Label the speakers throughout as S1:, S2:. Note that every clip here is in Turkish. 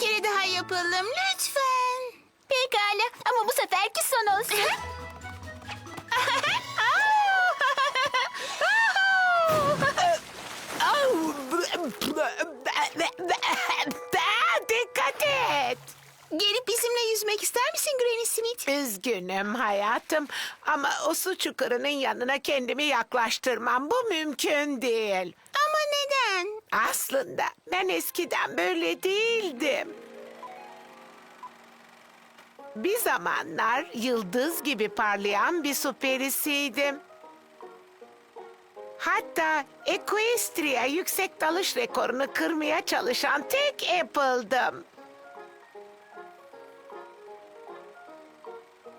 S1: kere daha yapalım lütfen.
S2: Pekala ama bu seferki son olsun.
S3: Dikkat et.
S1: Gelip bizimle yüzmek ister misin Granny Smith?
S3: Üzgünüm hayatım ama o su çukurunun yanına kendimi yaklaştırmam. Bu mümkün değil.
S1: Neden?
S3: Aslında ben eskiden böyle değildim. Bir zamanlar yıldız gibi parlayan bir su perisiydim. Hatta Equestria yüksek dalış rekorunu kırmaya çalışan tek Apple'dım.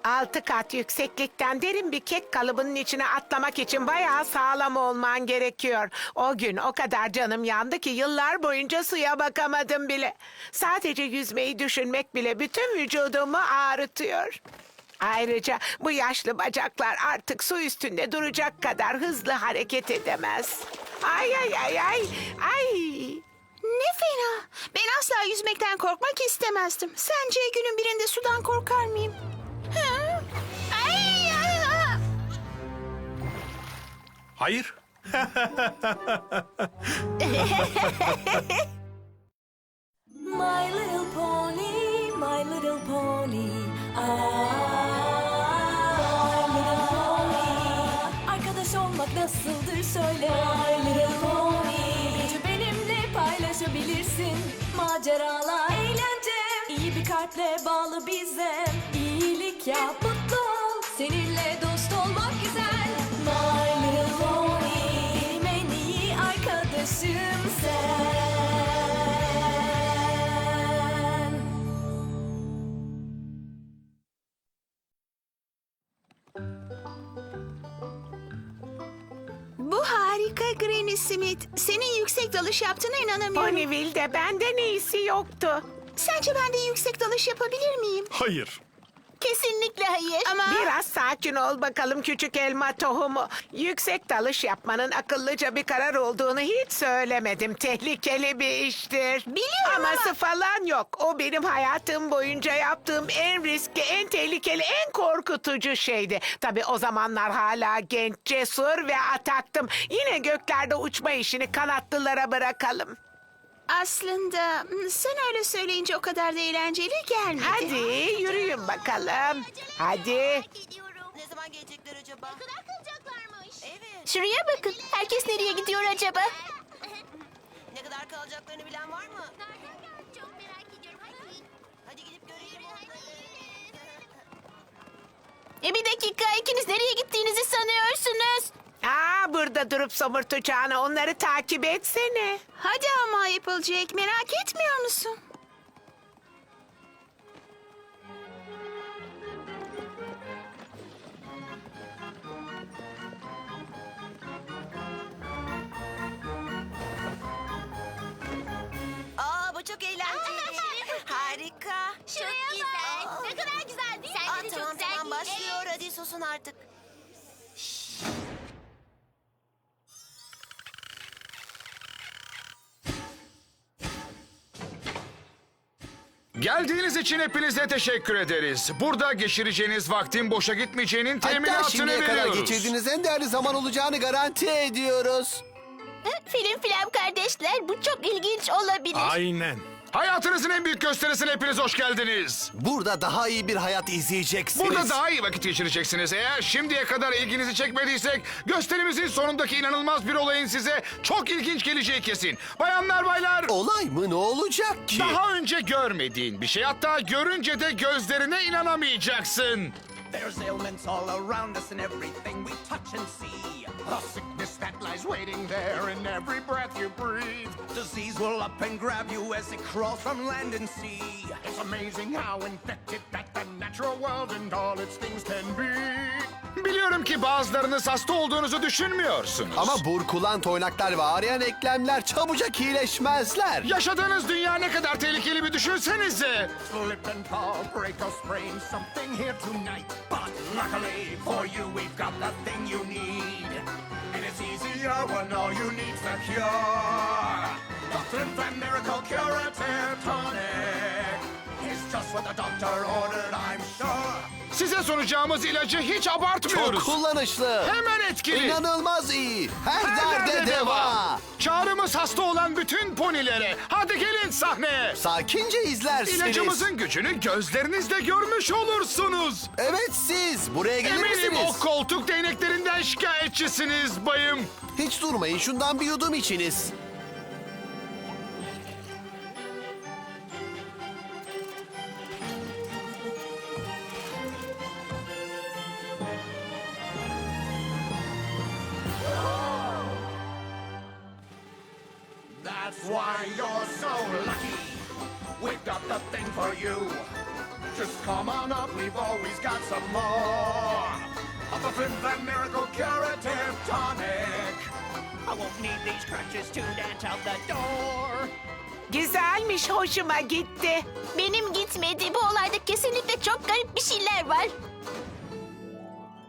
S3: Altı kat yükseklikten derin bir kek kalıbının içine atlamak için bayağı sağlam olman gerekiyor. O gün o kadar canım yandı ki yıllar boyunca suya bakamadım bile. Sadece yüzmeyi düşünmek bile bütün vücudumu ağrıtıyor. Ayrıca bu yaşlı bacaklar artık su üstünde duracak kadar hızlı hareket edemez. Ay ay ay ay ay.
S1: Ne fena. Ben asla yüzmekten korkmak istemezdim. Sence günün birinde sudan korkar mıyım?
S4: Hayır.
S5: My little pony, my little pony. I, my little pony. Arkadaş olmak nasıldır söyle. My little pony. Gücü benimle paylaşabilirsin. Maceralar, eğlence. İyi bir kalple bağlı bize. İyilik yap,
S1: harika Granny Smith. Senin yüksek dalış yaptığına inanamıyorum.
S3: Ponyville'de benden iyisi yoktu.
S1: Sence ben de yüksek dalış yapabilir miyim?
S4: Hayır.
S1: Kesinlikle hayır. Ama
S3: Biraz sakin ol bakalım küçük elma tohumu. Yüksek dalış yapmanın akıllıca bir karar olduğunu hiç söylemedim. Tehlikeli bir iştir.
S1: Biliyorum
S3: Aması
S1: ama-
S3: falan yok. O benim hayatım boyunca yaptığım en riskli, en tehlikeli, en korkutucu şeydi. Tabii o zamanlar hala genç, cesur ve ataktım. Yine göklerde uçma işini kanatlılara bırakalım.
S1: Aslında hmm, sen öyle söyleyince o kadar da eğlenceli gelmedi.
S3: Hadi yürüyün bakalım. Hadi.
S6: Ne zaman gelecekler acaba?
S2: Ne kadar kalacaklarmış?
S6: Evet.
S2: Şuraya bakın. Herkes nereye gidiyor acaba?
S6: Ne kadar kalacaklarını bilen var mı?
S2: Çok merak ediyorum. Hadi.
S6: Hadi gidip görelim onları.
S2: E bir dakika ikiniz nereye gittiğinizi sanıyorsunuz?
S3: Aa, burada durup somurtacağına onları takip etsene.
S1: Hadi ama Applejack merak etmiyor musun?
S4: Geldiğiniz için hepinize teşekkür ederiz. Burada geçireceğiniz vaktin boşa gitmeyeceğinin
S7: Hatta
S4: teminatını
S7: şimdiye kadar geçirdiğiniz en değerli zaman olacağını garanti ediyoruz.
S2: Film filan kardeşler bu çok ilginç olabilir.
S4: Aynen. Hayatınızın en büyük gösterisine hepiniz hoş geldiniz.
S7: Burada daha iyi bir hayat izleyeceksiniz.
S4: Burada daha iyi vakit geçireceksiniz. Eğer şimdiye kadar ilginizi çekmediysek gösterimizin sonundaki inanılmaz bir olayın size çok ilginç geleceği kesin. Bayanlar baylar.
S7: Olay mı ne olacak ki?
S4: Daha önce görmediğin bir şey hatta görünce de gözlerine inanamayacaksın.
S8: There's ailments all around us in everything we touch and see. A sickness that lies waiting there in every breath you breathe. Disease will up and grab you as it crawls from land and sea. It's amazing how infected that the natural world and all its things can be.
S4: Biliyorum ki bazılarınız hasta olduğunuzu düşünmüyorsunuz.
S7: Ama burkulan toynaklar ve ağrıyan eklemler çabucak iyileşmezler.
S4: Yaşadığınız dünya ne kadar tehlikeli bir düşünsenize.
S8: Slip and fall, break or sprain, something here tonight. But luckily for you, we've got the thing you need. And it's easier when all you need's the cure. Flim Flam Miracle Curative Tonic. It's just what the doctor ordered, I'm sure.
S4: Size sunacağımız ilacı hiç
S7: Çok
S4: abartmıyoruz.
S7: kullanışlı.
S4: Hemen etkili.
S7: İnanılmaz iyi. Her,
S4: Her
S7: derde deva.
S4: Çağrımız hasta olan bütün ponilere. Hadi gelin sahneye.
S7: Sakince izlersiniz.
S4: İlacımızın gücünü gözlerinizle görmüş olursunuz.
S7: Evet siz. Buraya gelir
S4: Eminim
S7: misiniz?
S4: o koltuk değneklerinden şikayetçisiniz bayım.
S7: Hiç durmayın şundan bir yudum içiniz.
S3: Güzelmiş, hoşuma gitti.
S2: Benim gitmedi. Bu olayda kesinlikle çok garip bir şeyler var.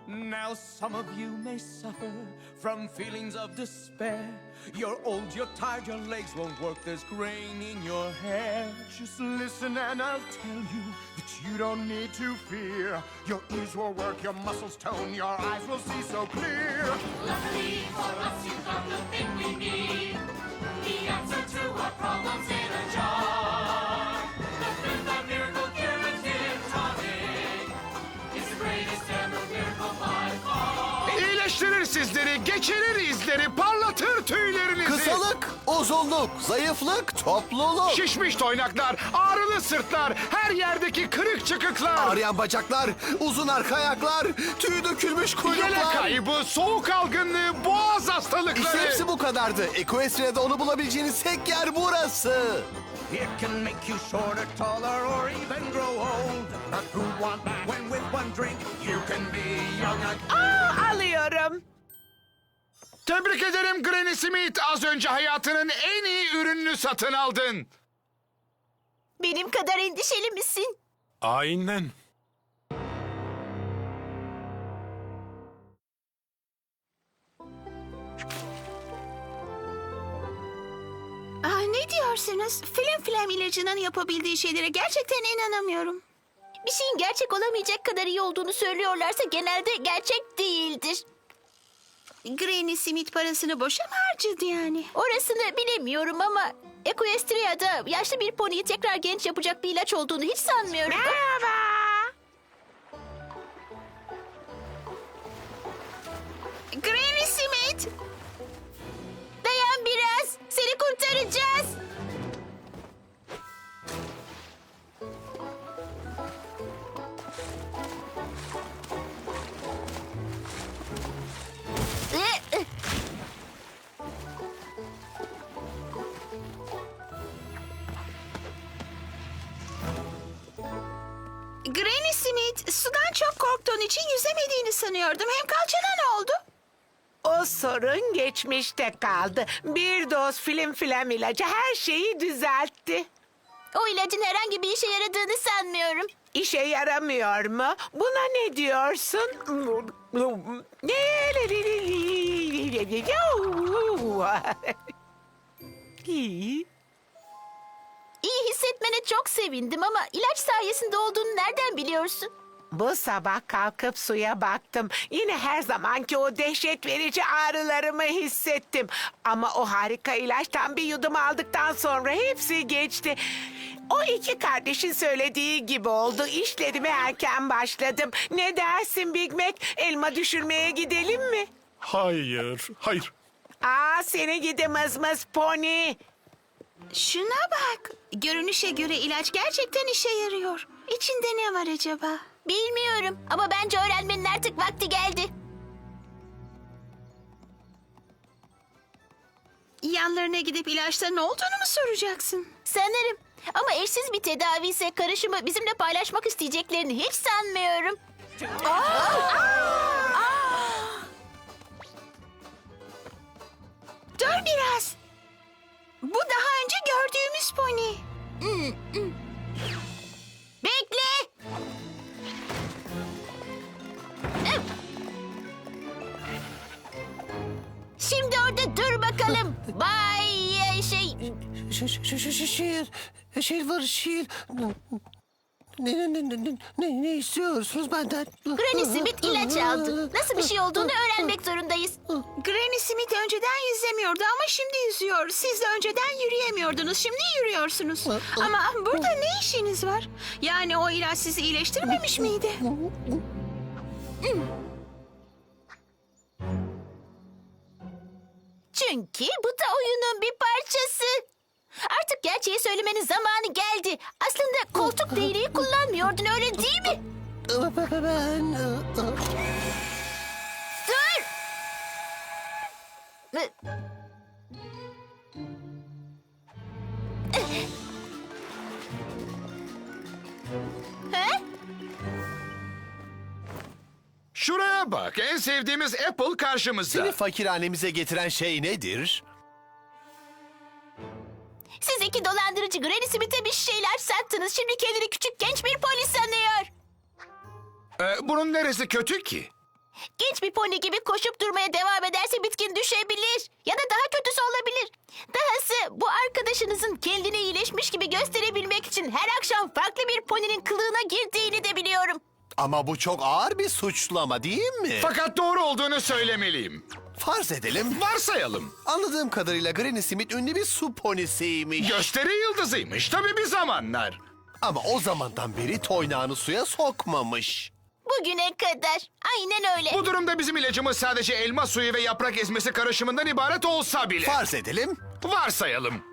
S8: Now some of you may suffer from feelings of despair. You're old, you're tired, your legs won't work, there's grain in your hair. Just listen and I'll tell you that you don't need to fear. Your ears will work, your muscles tone, your eyes will see so clear.
S4: İyileştirir sizleri, geçirir izleri, parlatır tüylerinizi.
S7: Kısalık, uzunluk, zayıflık, topluluk.
S4: Şişmiş toynaklar, ağrılı sırtlar, her yerdeki kırık çıkıklar.
S7: Ağrıyan bacaklar, uzun arka ayaklar, tüy dökülmüş
S4: Yele
S7: kuyruklar.
S4: kaybı, soğuk algınlığı, boğaz hastalıkları.
S7: İşte hepsi bu kadardı. Equestria'da onu bulabileceğiniz tek yer burası.
S8: It can make you shorter, taller, or even grow old. But who want that when with one drink you can be young again?
S3: Aa, alıyorum.
S4: Tebrik ederim Granny Smith. Az önce hayatının en iyi ürününü satın aldın.
S2: Benim kadar endişeli misin?
S9: Aynen.
S1: Ah, ne diyorsunuz? Film film ilacının yapabildiği şeylere gerçekten inanamıyorum.
S2: Bir şeyin gerçek olamayacak kadar iyi olduğunu söylüyorlarsa genelde gerçek değildir.
S1: Granny Smith parasını boşa mı harcadı yani?
S2: Orasını bilemiyorum ama Equestria'da yaşlı bir poniyi tekrar genç yapacak bir ilaç olduğunu hiç sanmıyorum.
S3: Merhaba.
S1: Granny Smith!
S2: Dayan biraz. Seni kurtaracağız.
S1: Sudan çok korktuğun için yüzemediğini sanıyordum. Hem kalçana ne oldu?
S3: O sorun geçmişte kaldı. Bir doz film film ilacı her şeyi düzeltti.
S2: O ilacın herhangi bir işe yaradığını sanmıyorum.
S3: İşe yaramıyor mu? Buna ne diyorsun? İyi.
S2: İyi hissetmene çok sevindim ama ilaç sayesinde olduğunu nereden biliyorsun?
S3: Bu sabah kalkıp suya baktım. Yine her zamanki o dehşet verici ağrılarımı hissettim. Ama o harika ilaçtan bir yudum aldıktan sonra hepsi geçti. O iki kardeşin söylediği gibi oldu. İşlerime erken başladım. Ne dersin Big Mac? Elma düşürmeye gidelim mi?
S9: Hayır, hayır.
S3: Aa seni gidi mızmız pony.
S1: Şuna bak. Görünüşe göre ilaç gerçekten işe yarıyor. İçinde ne var acaba?
S2: Bilmiyorum ama bence öğrenmenin artık vakti geldi.
S1: Yanlarına gidip ilaçta ne olduğunu mu soracaksın?
S2: Sanırım. Ama eşsiz bir tedavi ise karışımı bizimle paylaşmak isteyeceklerini hiç sanmıyorum.
S1: Dur
S7: Şiir. Şiir var şiir. Ne, ne, ne, ne, ne, ne istiyorsunuz benden?
S2: Granny Smith ilaç aldı. Nasıl bir şey olduğunu öğrenmek zorundayız.
S1: Granny Smith önceden yüzemiyordu ama şimdi yüzüyor. Siz de önceden yürüyemiyordunuz. Şimdi yürüyorsunuz. Ama burada ne işiniz var? Yani o ilaç sizi iyileştirmemiş miydi?
S2: Çünkü bu da oyunun bir parçası. Artık gerçeği söylemenin zamanı geldi. Aslında koltuk değneği kullanmıyordun öyle değil mi?
S7: Ben...
S2: Dur! He?
S4: Şuraya bak. En sevdiğimiz Apple karşımızda.
S7: Seni fakirhanemize getiren şey nedir?
S2: Siz iki dolandırıcı Granny Smith'e bir şeyler sattınız. Şimdi kendini küçük genç bir polis sanıyor.
S4: Ee, bunun neresi kötü ki?
S2: Genç bir pony gibi koşup durmaya devam ederse bitkin düşebilir. Ya da daha kötüsü olabilir. Dahası bu arkadaşınızın kendini iyileşmiş gibi gösterebilmek için her akşam farklı bir poninin kılığına girdiğini de biliyorum.
S7: Ama bu çok ağır bir suçlama değil mi?
S4: Fakat doğru olduğunu söylemeliyim.
S7: Farz edelim.
S4: Varsayalım.
S7: Anladığım kadarıyla Granny Smith ünlü bir su ponisiymiş.
S4: Gösteri yıldızıymış tabii bir zamanlar.
S7: Ama o zamandan beri toynağını suya sokmamış.
S2: Bugüne kadar. Aynen öyle.
S4: Bu durumda bizim ilacımız sadece elma suyu ve yaprak ezmesi karışımından ibaret olsa bile.
S7: Farz edelim.
S4: Varsayalım.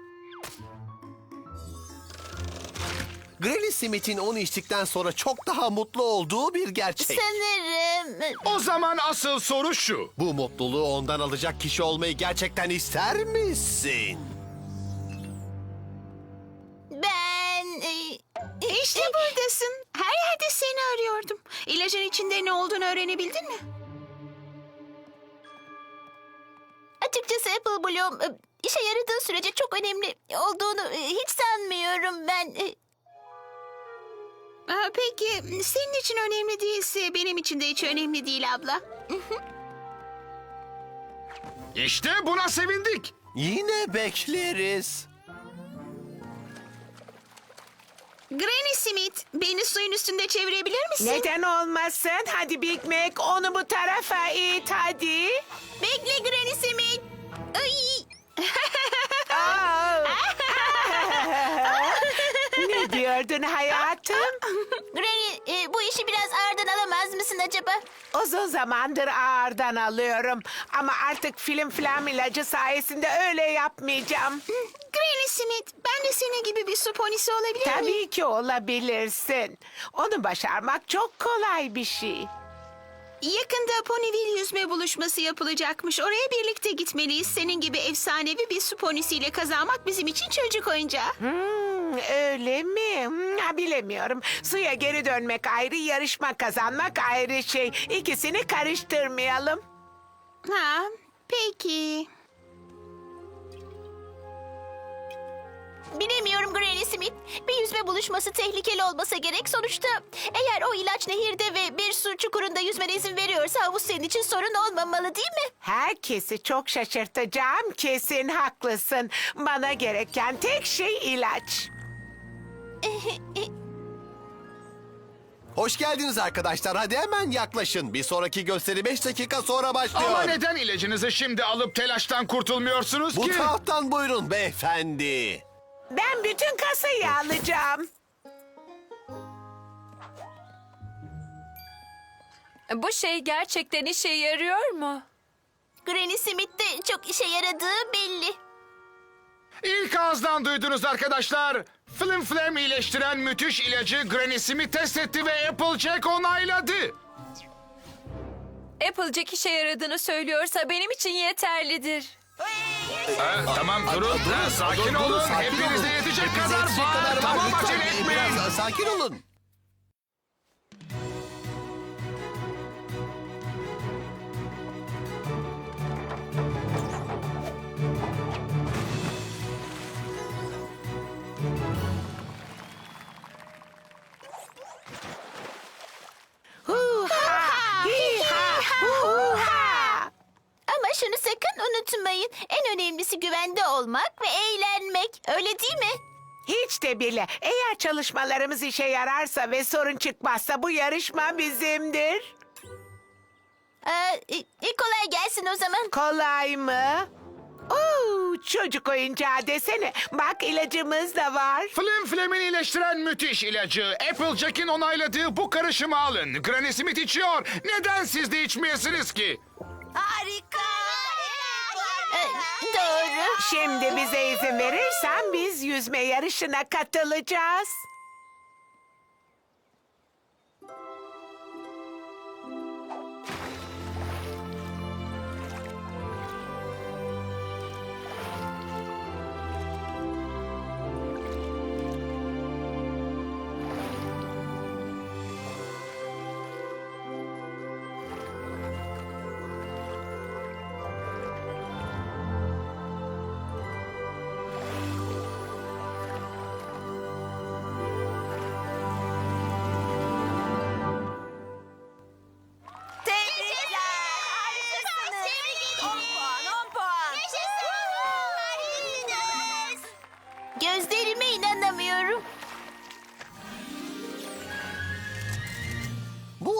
S7: Granny Smith'in onu içtikten sonra çok daha mutlu olduğu bir gerçek.
S2: Sanırım...
S4: O zaman asıl soru şu.
S7: Bu mutluluğu ondan alacak kişi olmayı gerçekten ister misin?
S2: Ben... e,
S1: İşte buradasın. Her yerde seni arıyordum. İlacın içinde ne olduğunu öğrenebildin mi?
S2: Açıkçası Apple Bloom e, işe yaradığı sürece çok önemli olduğunu e, hiç sanmıyorum ben. E,
S1: Aa, peki senin için önemli değilse benim için de hiç önemli değil abla.
S4: İşte buna sevindik.
S7: Yine bekleriz.
S1: Granny Smith beni suyun üstünde çevirebilir misin?
S3: Neden olmasın? Hadi Big Mac onu bu tarafa it hadi.
S2: Bekle Granny Smith. Ay.
S3: Diyordun hayatım?
S2: Granny e, bu işi biraz ağırdan alamaz mısın acaba?
S3: Uzun zamandır ağırdan alıyorum. Ama artık film flam ilacı sayesinde öyle yapmayacağım.
S1: Granny Smith ben de senin gibi bir su ponisi olabilir miyim?
S3: Tabii ki olabilirsin. Onu başarmak çok kolay bir şey.
S1: Yakında Ponyville yüzme buluşması yapılacakmış. Oraya birlikte gitmeliyiz. Senin gibi efsanevi bir su ponisiyle kazanmak bizim için çocuk oyuncağı.
S3: Hmm, öyle mi? Hmm, bilemiyorum. Suya geri dönmek ayrı, yarışma kazanmak ayrı şey. İkisini karıştırmayalım.
S1: Ha, peki.
S2: Bilemiyorum Granny Smith. Bir yüzme buluşması tehlikeli olmasa gerek. Sonuçta eğer o ilaç nehirde ve bir su çukurunda yüzmene izin veriyorsa havuz senin için sorun olmamalı değil mi?
S3: Herkesi çok şaşırtacağım. Kesin haklısın. Bana gereken tek şey ilaç.
S7: Hoş geldiniz arkadaşlar. Hadi hemen yaklaşın. Bir sonraki gösteri 5 dakika sonra başlıyor.
S4: Ama neden ilacınızı şimdi alıp telaştan kurtulmuyorsunuz
S7: Bu
S4: ki?
S7: taraftan buyurun beyefendi.
S3: Ben bütün kasayı alacağım.
S5: Bu şey gerçekten işe yarıyor mu?
S2: Granny Smith'te çok işe yaradığı belli.
S4: İlk ağızdan duydunuz arkadaşlar. Flim Flam iyileştiren müthiş ilacı Granny Smith test etti ve Applejack onayladı.
S5: Applejack işe yaradığını söylüyorsa benim için yeterlidir.
S4: Ha, tamam durun. Ha, sakin
S7: Durun,
S4: olun. Hepinize yetecek kadar var. Tamam acele etmeyin.
S7: Biraz sakin olun.
S2: Sakın unutmayın. En önemlisi güvende olmak ve eğlenmek. Öyle değil mi?
S3: Hiç de bile. Eğer çalışmalarımız işe yararsa ve sorun çıkmazsa bu yarışma bizimdir.
S2: Ee, e, kolay gelsin o zaman.
S3: Kolay mı? Oo, çocuk oyuncağı desene. Bak ilacımız da var.
S4: Flim Flam'in iyileştiren müthiş ilacı. Applejack'in onayladığı bu karışımı alın. Granny Smith içiyor. Neden siz de içmeyesiniz ki?
S6: Harika.
S2: Doğru.
S3: Şimdi bize izin verirsen biz yüzme yarışına katılacağız.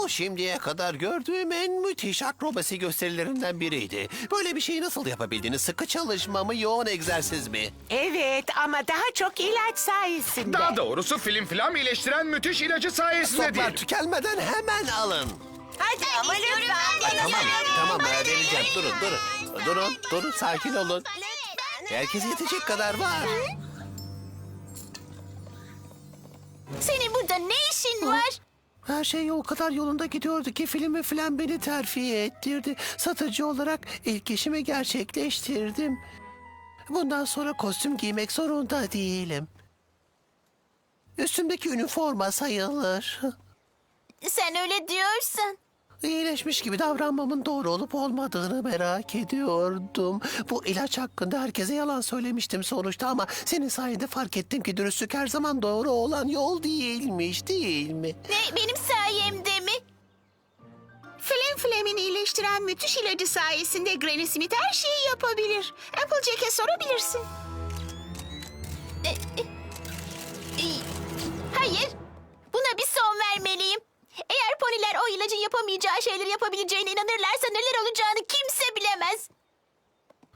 S7: Bu şimdiye kadar gördüğüm en müthiş akrobasi gösterilerinden biriydi. Böyle bir şeyi nasıl yapabildiniz? Sıkı çalışma mı, yoğun egzersiz mi?
S3: Evet ama daha çok ilaç sayesinde.
S4: Daha doğrusu Flim Flam iyileştiren müthiş ilacı sayesinde
S7: Toplar
S4: değil.
S7: tükenmeden hemen alın.
S6: Hadi ama lütfen.
S7: Tamam, tamam e, vereceğim. Durun, durun. Durun, durun, sakin olun. Herkese yetecek kadar var.
S2: Senin burada ne işin var?
S7: Her şey o kadar yolunda gidiyordu ki filmi filan beni terfi ettirdi. Satıcı olarak ilk işimi gerçekleştirdim. Bundan sonra kostüm giymek zorunda değilim. Üstümdeki üniforma sayılır.
S2: Sen öyle diyorsan.
S7: İyileşmiş gibi davranmamın doğru olup olmadığını merak ediyordum. Bu ilaç hakkında herkese yalan söylemiştim sonuçta ama senin sayende fark ettim ki dürüstlük her zaman doğru olan yol değilmiş değil mi?
S2: Ne benim sayemde mi?
S1: Flim Flam'in iyileştiren müthiş ilacı sayesinde Granny Smith her şeyi yapabilir. Applejack'e sorabilirsin.
S2: Poniler o ilacın yapamayacağı şeyleri yapabileceğine inanırlarsa neler olacağını kimse bilemez.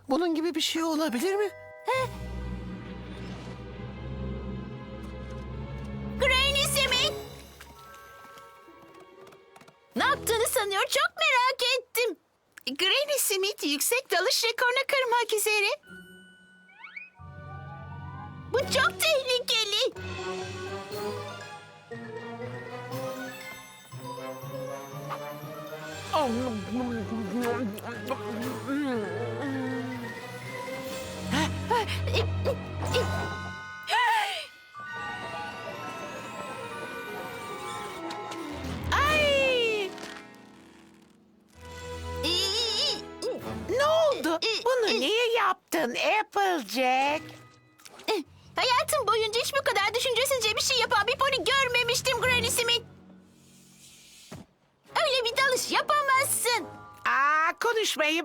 S7: Bunun gibi bir şey olabilir mi?
S2: Granny Smith. Ne yaptığını sanıyor çok merak ettim.
S1: Granny Smith yüksek dalış rekorunu kırmak üzere.
S2: Bu çok tehlikeli.
S3: Oh,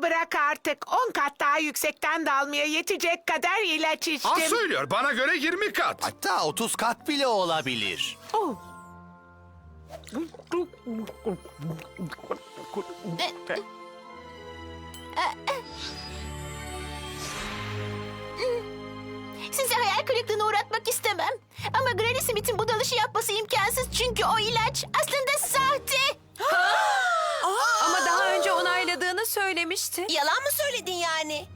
S3: bırak artık. On kat daha yüksekten dalmaya yetecek kadar ilaç içtim.
S4: Az söylüyor. Bana göre 20 kat.
S7: Hatta 30 kat bile olabilir.
S3: Oh.
S2: Sizi hayal kırıklığına uğratmak istemem. Ama Granny Smith'in bu dalışı yapması imkansız çünkü o ilaç aslında sahte.
S5: Ama daha önce onayladığını söylemişti.
S6: Yalan mı söyledin yani?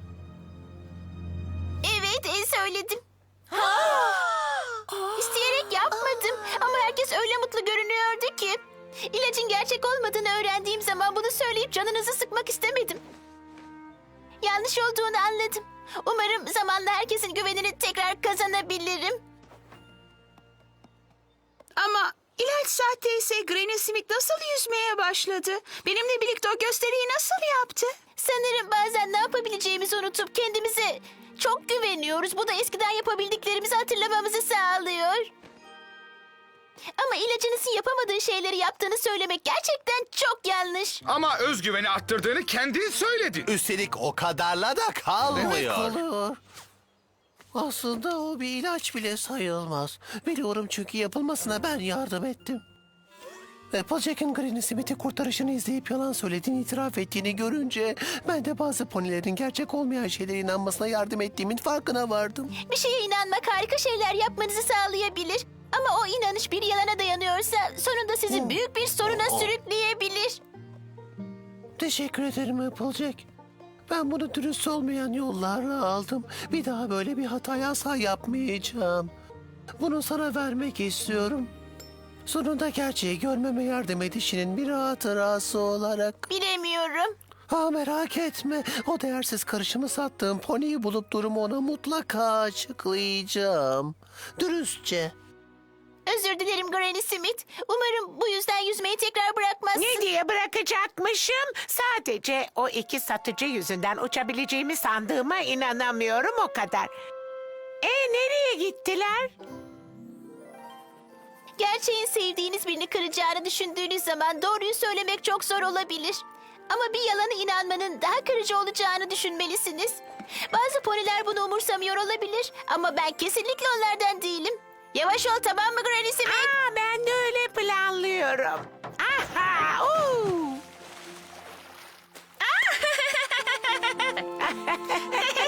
S2: Evet, e, söyledim. İsteyerek yapmadım ama herkes öyle mutlu görünüyordu ki. İlacın gerçek olmadığını öğrendiğim zaman bunu söyleyip canınızı sıkmak istemedim. Yanlış olduğunu anladım. Umarım zamanla herkesin güvenini tekrar kazanabilirim.
S1: Ama ilaç sahte ise Granny Smith nasıl yüzmeye başladı? Benimle birlikte o gösteriyi nasıl yaptı?
S2: Sanırım bazen ne yapabileceğimizi unutup kendimize çok güveniyoruz. Bu da eskiden yapabildiklerimizi hatırlamamızı sağlıyor. Ama ilacınızın yapamadığı şeyleri yaptığını söylemek gerçekten çok yanlış.
S4: Ama özgüveni arttırdığını kendin söyledin.
S7: Üstelik o kadarla da kalmıyor. kalıyor. Aslında o bir ilaç bile sayılmaz. Biliyorum çünkü yapılmasına ben yardım ettim. Applejack'in Granny Smith'i kurtarışını izleyip yalan söylediğini itiraf ettiğini görünce... ...ben de bazı ponilerin gerçek olmayan şeylere inanmasına yardım ettiğimin farkına vardım.
S2: Bir şeye inanmak harika şeyler yapmanızı sağlayabilir. Ama o inanış bir yalana dayanıyorsa sonunda sizi büyük bir soruna sürükleyebilir.
S7: Teşekkür ederim Applejack. Ben bunu dürüst olmayan yollarla aldım. Bir daha böyle bir hataya asla yapmayacağım. Bunu sana vermek istiyorum. Sonunda gerçeği görmeme yardım edişinin bir hatırası olarak.
S2: Bilemiyorum.
S7: Ha merak etme. O değersiz karışımı sattığım poniyi bulup durumu ona mutlaka açıklayacağım. Dürüstçe.
S2: Özür dilerim Granny Smith. Umarım bu yüzden yüzmeyi tekrar bırakmazsın.
S3: Ne diye bırakacakmışım? Sadece o iki satıcı yüzünden uçabileceğimi sandığıma inanamıyorum o kadar. E nereye gittiler?
S2: Gerçeğin sevdiğiniz birini kıracağını düşündüğünüz zaman doğruyu söylemek çok zor olabilir. Ama bir yalana inanmanın daha kırıcı olacağını düşünmelisiniz. Bazı poniler bunu umursamıyor olabilir ama ben kesinlikle onlardan değilim. Yavaş ol tamam mı Granny Smith?
S3: Aa, ben de öyle planlıyorum. Aha! uu!